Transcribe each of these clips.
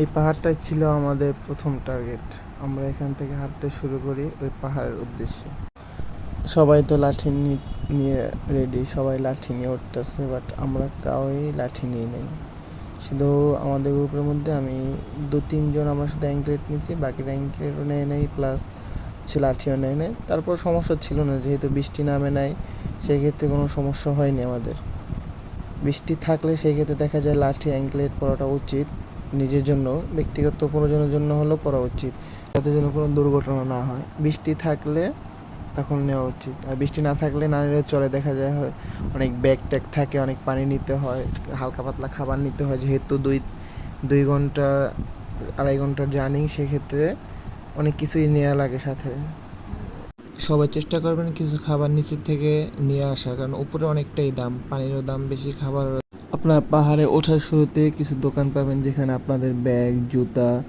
এই পাহাড়টাই ছিল আমাদের প্রথম টার্গেট আমরা এখান থেকে হাঁটতে শুরু করি ওই পাহাড়ের উদ্দেশ্যে। সবাই তো লাঠি নিয়ে রেডি সবাই লাঠি নিয়ে উঠতেছে বাট আমরা কাউই লাঠি নিয়ে নেই। শুধু আমাদের গ্রুপের মধ্যে আমি দু তিনজন আমরা শুধু অ্যাঙ্কলেট নিয়েছি বাকিরা অ্যাঙ্কলেটও নেয় নেই প্লাস হচ্ছে লাঠিও নেয় নাই। তারপর সমস্যা ছিল না, যেহেতু বৃষ্টি নামে নাই সেই ক্ষেত্রে কোনো সমস্যা হয়নি আমাদের। বৃষ্টি থাকলে সেই ক্ষেত্রে দেখা যায় লাঠি অ্যাঙ্কলেট পরাটা উচিত। নিজের জন্য, ব্যক্তিগত প্রয়োজনের জন্য হলেও পরা উচিত। যাতে যেন কোনো দুর্ঘটনা না হয়। বৃষ্টি থাকলে তখন নেওয়া উচিত। আর বৃষ্টি না থাকলে না নিলে চলে দেখা যায় হয়, অনেক ব্যাগ ট্যাগ থাকে, অনেক পানি নিতে হয়, হালকা পাতলা খাবার নিতে হয়। যেহেতু দুই দুই ঘণ্টা, আড়াই ঘণ্টার জার্নি, সেক্ষেত্রে অনেক কিছুই নেওয়া লাগে সাথে। সবাই চেষ্টা করবেন কিছু খাবার নিচের থেকে নিয়ে আসার। কারণ উপরে অনেকটাই দাম, পানিরও দাম, বেশি খাবার আপনার পাহাড়ে ওঠার শুরুতে কিছু দোকান পাবেন যেখানে আপনাদের ব্যাগ, জুতা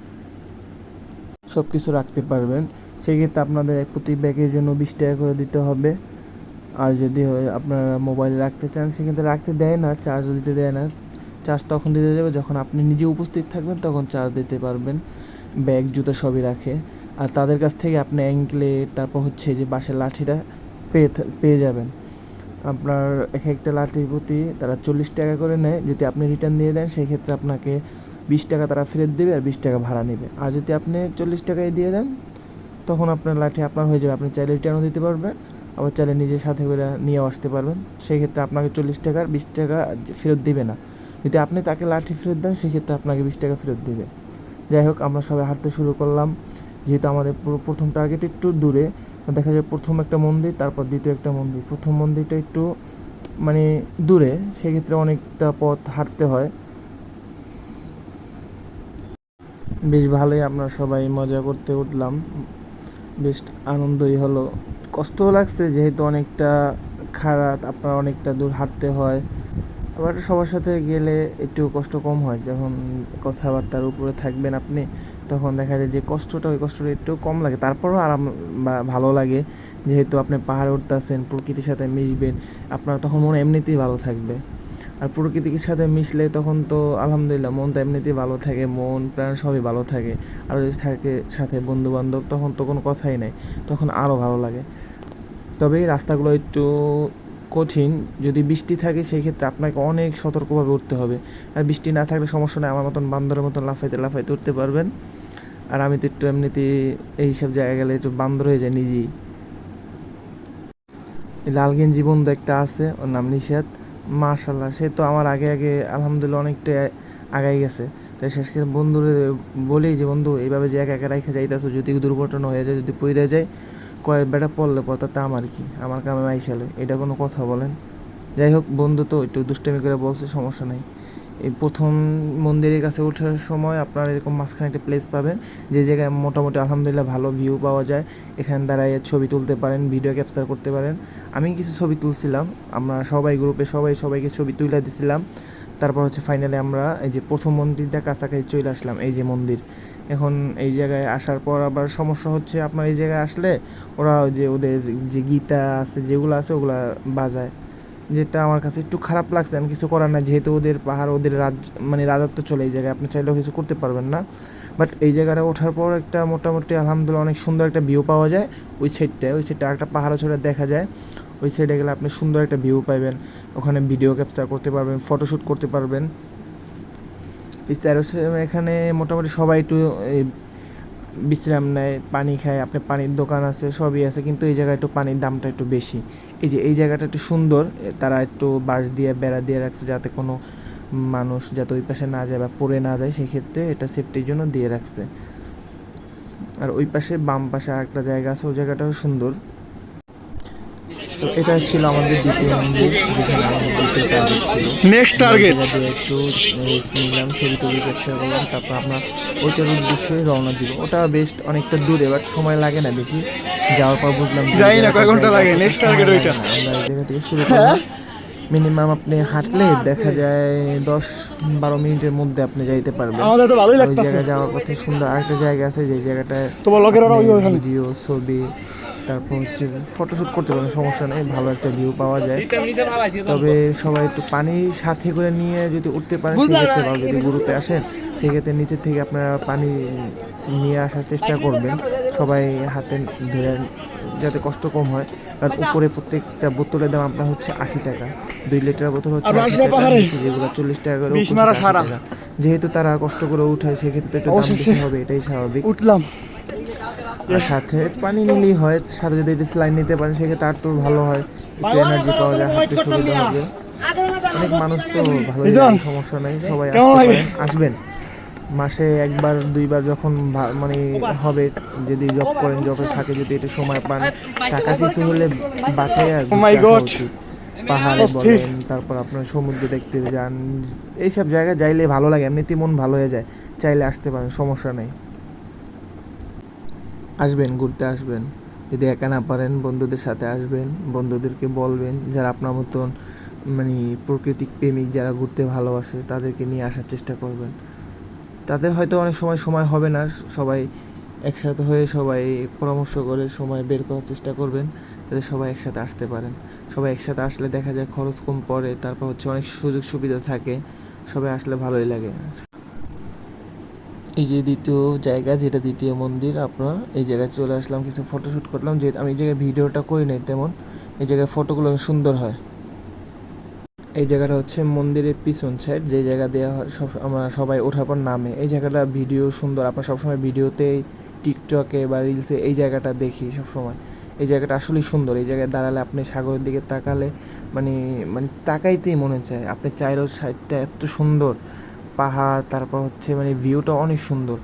সব কিছু রাখতে পারবেন। সেক্ষেত্রে আপনাদের প্রতি ব্যাগের জন্য বিশ টাকা করে দিতে হবে। আর যদি আপনারা মোবাইল রাখতে চান, সেক্ষেত্রে রাখতে দেয় না চার্জ দিতে দেয় না। চার্জ তখন দিতে দেবে, যখন আপনি নিজে উপস্থিত থাকবেন তখন চার্জ দিতে পারবেন। ব্যাগ, জুতো সবই রাখে। আর তাদের কাছ থেকে আপনি অ্যাঙ্কলেট তারপর হচ্ছে যে বাঁশের লাঠিটা পেয়ে পেয়ে যাবেন। আপনার এক একটা লাঠির প্রতি তারা চল্লিশ টাকা করে নেয়। যদি আপনি রিটার্ন দিয়ে দেন সেই ক্ষেত্রে আপনাকে বিশ টাকা তারা ফেরত দেবে আর বিশ টাকা ভাড়া নেবে। আর যদি আপনি চল্লিশ টাকায় দিয়ে দেন, তখন আপনার লাঠি আপনার হয়ে যাবে। আপনি চাইলে রিটার্নও দিতে পারবেন, আবার চাইলে নিজের সাথে করে নিয়েও আসতে পারবেন। সেই ক্ষেত্রে আপনাকে চল্লিশ টাকার বিশ টাকা ফেরত দিবে না। যদি আপনি তাকে লাঠি ফেরত দেন, সেক্ষেত্রে আপনাকে বিশ টাকা ফেরত দিবে। যাই হোক, আমরা সবাই হাঁটতে শুরু করলাম। যেহেতু আমাদের পুরো প্রথম টার্গেট একটু দূরে, দেখা যায় প্রথম একটা মন্দির, তারপর দ্বিতীয় একটা মন্দির। প্রথম মন্দিরটা একটু মানে দূরে, সেক্ষেত্রে অনেকটা পথ হাঁটতে হয়। বেশ ভালোই আমরা সবাই মজা করতে উঠলাম। বেশ আনন্দই হলো। কষ্টও লাগছে, যেহেতু অনেকটা খারাপ, আপনার অনেকটা দূর হাঁটতে হয়। আবার সবার সাথে গেলে একটু কষ্ট কম হয়, যখন কথাবার্তার উপরে থাকবেন আপনি। তখন দেখা যায় যে কষ্টটা ওই কষ্টটা একটু কম লাগে। তারপরও আরাম বা ভালো লাগে। যেহেতু আপনি পাহাড়ে উঠতেছেন, প্রকৃতির সাথে মিশবেন, আপনার তখন মন এমনিতেই ভালো থাকবে। আর প্রকৃতির সাথে মিশলে তখন তো আলহামদুলিল্লাহ মন তো এমনিতেই ভালো থাকে, মন, প্রাণ সবই ভালো থাকে। আর যদি থাকে সাথে বন্ধু বান্ধব তখন তো কোনো কথাই নাই, তখন আরও ভালো লাগে। তবে এই রাস্তাগুলো একটু কঠিন, যদি বৃষ্টি থাকে সেই ক্ষেত্রে আপনাকে অনেক সতর্কভাবে উঠতে হবে। আর বৃষ্টি না থাকলে সমস্যা নেই, আমার মতন বান্দরের মতন লাফাইতে লাফাইতে উঠতে পারবেন। আর আমি তো একটু এমনিতেই এই সব জায়গায় গেলে একটু বান্দর হয়ে যায় নিজেই। এই লাল গেঞ্জি বন্ধু একটা আছে, ওর নাম নিশাদ মার্শাল্লাহ সে তো আমার আগে আগে আলহামদুলিল্লাহ অনেকটা আগাই গেছে। তাই শেষ করে বন্ধুরে বলি যে, বন্ধু, এইভাবে যে একা একা রেখে যাইতেছো, যদি দুর্ঘটনা হয়ে যায়, যদি পইরে যায়, কয়েক বেটা পড়লে পর তাতে আমার কি? আমার কামে মাইশালে, এটা কোনো কথা বলেন? যাই হোক, বন্ধু তো একটু দুষ্টামি করে বলছে, সমস্যা নেই। এই প্রথম মন্দিরের কাছে ওঠার সময় আপনারা এরকম মাঝখানে একটা প্লেস পাবেন, যে জায়গায় মোটামুটি আলহামদুলিল্লাহ ভালো ভিউ পাওয়া যায়। এখানে দাঁড়ায় ছবি তুলতে পারেন ভিডিও ক্যাপচার করতে পারেন। আমি কিছু ছবি তুলছিলাম, আমরা সবাই গ্রুপে সবাই সবাইকে ছবি তুলে দিছিলাম। তারপর হচ্ছে ফাইনালি আমরা এই যে প্রথম মন্দিরটা কাছাকাছি চলে আসলাম, এই যে মন্দির। এখন এই জায়গায় আসার পর আবার সমস্যা হচ্ছে, আপনার এই জায়গায় আসলে ওরা যে ওদের যে গীতা আছে, যেগুলো আছে, ওগুলা বাজায়। যেটা আমার কাছে একটু খারাপ লাগছে, আমি কিছু করার না যেহেতু ওদের পাহাড়, ওদের রাজ মানে রাজত্ব চলে এই জায়গায়, আপনি চাইলেও কিছু করতে পারবেন না। বাট এই জায়গাটা ওঠার পর একটা মোটামুটি আলহামদুলিল্লাহ অনেক সুন্দর একটা ভিউ পাওয়া যায় ওই সাইডটায় ওই সাইডটা একটা পাহাড় ছোটা দেখা যায়, ওই সাইডে গেলে আপনি সুন্দর একটা ভিউ পাবেন ওখানে ভিডিও ক্যাপচার করতে পারবেন ফটোশ্যুট করতে পারবেন। এখানে মোটামুটি সবাই একটু বিশ্রাম নেয়, পানি খায় আপনার পানির দোকান আছে, সবই আছে, কিন্তু এই জায়গায় একটু পানির দামটা একটু বেশি। এই যে, এই জায়গাটা একটু সুন্দর তারা একটু বাঁশ দিয়ে, বেড়া দিয়ে রাখছে যাতে কোনো মানুষ যাতে ওই পাশে না যায় বা পড়ে না যায়, সেক্ষেত্রে এটা সেফটির জন্য দিয়ে রাখছে। আর ওই পাশে বাম পাশে আর একটা জায়গা আছে, ওই জায়গাটাও সুন্দর। তো এটা ছিল আমাদের দ্বিতীয় মন্দির যেখানে আমাদের দ্বিতীয় টার্গেট ছিল। নেক্সট টার্গেট জায়গা একটু নিলাম ছবি টবি ক্যাপচার করলাম তারপর আমরা ওইটার উদ্দেশ্যে রওনা দিব। ওটা বেশ অনেকটা দূরে বাট সময় লাগে না বেশি। যাওয়ার পর বুঝলাম জানি না কয় ঘণ্টা লাগে, সময় target লাগে ওইটা। আমরা এই জায়গা থেকে শুরু করলাম মিনিমাম আপনি হাঁটলে দেখা যায় দশ বারো মিনিটের মধ্যে আপনি যাইতে পারবেন। আমাদের তো ভালোই লাগতেছে। জায়গায় যাওয়ার পথে সুন্দর আরেকটা জায়গা আছে যে জায়গাটায় তোমার ওই ভিডিও ছবি তারপর হচ্ছে ফটোশ্যুট করতে পারেন সমস্যা নেই ভালো একটা ভিউ পাওয়া যায়। তবে সবাই একটু পানি সাথে করে নিয়ে যদি উঠতে পারেন সেক্ষেত্রে ভালো যদি গ্রুপে আসেন সেক্ষেত্রে নিচে থেকে আপনারা পানি নিয়ে আসার চেষ্টা করবেন। সবাই হাতে ধরে যাতে কষ্ট কম হয়। কারণ উপরে প্রত্যেকটা বোতলের দাম আপনার হচ্ছে আশি টাকা। দুই লিটার বোতল হচ্ছে আর 80 আসবে টাকা, পাহাড়ে? যেগুলো চল্লিশ টাকা করে বিষ উপরে মারা সেটা 80 সারা। যেহেতু তারা কষ্ট করে উঠায় সেক্ষেত্রে একটু দাম বেশি হবে এটাই স্বাভাবিক। উঠলাম। আর সাথে পানি নিলেই হয় সাথে যদি একটু স্লাইন নিতে পারেন সেক্ষেত্রে আর তো ভালো হয় একটু এনার্জি পাওয়া যায় হাঁটতে সুবিধা হবে। অনেক মানুষ তো ভালো সমস্যা নেই সবাই আসতে আসবেন। মাসে একবার দুইবার যখন মানে হবে যদি জব করেন জবে থাকে যদি একটু সময় পান টাকা কিছু হলে বাঁচাইয়া পাহাড়ে বলেন তারপর আপনার সমুদ্র দেখতে যান এইসব জায়গায় যাইলে ভালো লাগে এমনিতেই মন ভালো হয়ে যায় চাইলে আসতে পারেন সমস্যা নেই। আসবেন, ঘুরতে আসবেন। যদি একা না পারেন, বন্ধুদের সাথে আসবেন, বন্ধুদেরকে বলবেন যারা আপনার মতন মানে প্রকৃতিক প্রেমিক যারা ঘুরতে ভালোবাসে, তাদেরকে নিয়ে আসার চেষ্টা করবেন। তাদের হয়তো অনেক সময় সময় হবে না, সবাই একসাথে হয়ে সবাই পরামর্শ করে সময় বের করার চেষ্টা করবেন, যাতে সবাই একসাথে আসতে পারেন। সবাই একসাথে আসলে দেখা যায় খরচ কম পড়ে, তারপর হচ্ছে অনেক সুযোগ সুবিধা থাকে, সবাই আসলে ভালোই লাগে। এই যে দ্বিতীয় জায়গা, যেটা দ্বিতীয় মন্দির, আপনার এই জায়গায় চলে আসলাম, কিছু ফটোশ্যুট করলাম। যে আমি এই জায়গায় ভিডিওটা করি নাই তেমন, এই জায়গায় ফটোগুলো সুন্দর হয়। এই জায়গাটা হচ্ছে মন্দিরের পিছন সাইড যে জায়গা দেওয়া হয়, সব আমরা সবাই ওঠার পর নামে। এই জায়গাটা ভিডিও সুন্দর আমরা সবসময় ভিডিওতে টিকটকে বা রিলসে এই জায়গাটা দেখি সবসময়। এই জায়গাটা আসলেই সুন্দর, এই জায়গায় দাঁড়ালে আপনি সাগরের দিকে তাকালে মানে মানে তাকাইতেই মনে চায়। আপনি চাইরো সাইডটা এত সুন্দর। পাহাড়, তারপর হচ্ছে মানে ভিউটা অনেক সুন্দর।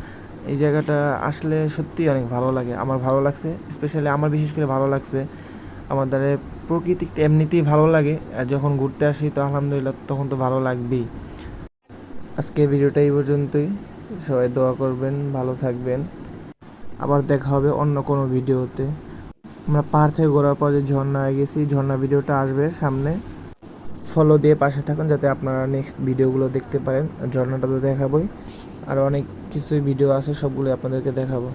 এই জায়গাটা আসলে সত্যি অনেক ভালো লাগে। আমার ভালো লাগছে স্পেশালি আমার বিশেষ করে ভালো লাগছে। আমাদের প্রকৃতি এমনিতেই ভালো লাগে, আর যখন ঘুরতে আসি তো আলহামদুলিল্লাহ তখন তো ভালো লাগবেই। আজকে ভিডিওটা এই পর্যন্তই। সবাই দোয়া করবেন, ভালো থাকবেন। আবার দেখা হবে অন্য কোনো ভিডিওতে। আমরা পাহাড় থেকে ঘোরার পর যে ঝর্ণায় গেছি, ঝর্ণা ভিডিওটা আসবে সামনে। ফলো দিয়ে পাশে থাকুন যাতে আপনারা নেক্সট ভিডিওগুলো দেখতে পারেন। ঝর্ণাটা তো দেখাবোই। আর অনেক কিছুই ভিডিও আছে সবগুলো আপনাদেরকে দেখাবো।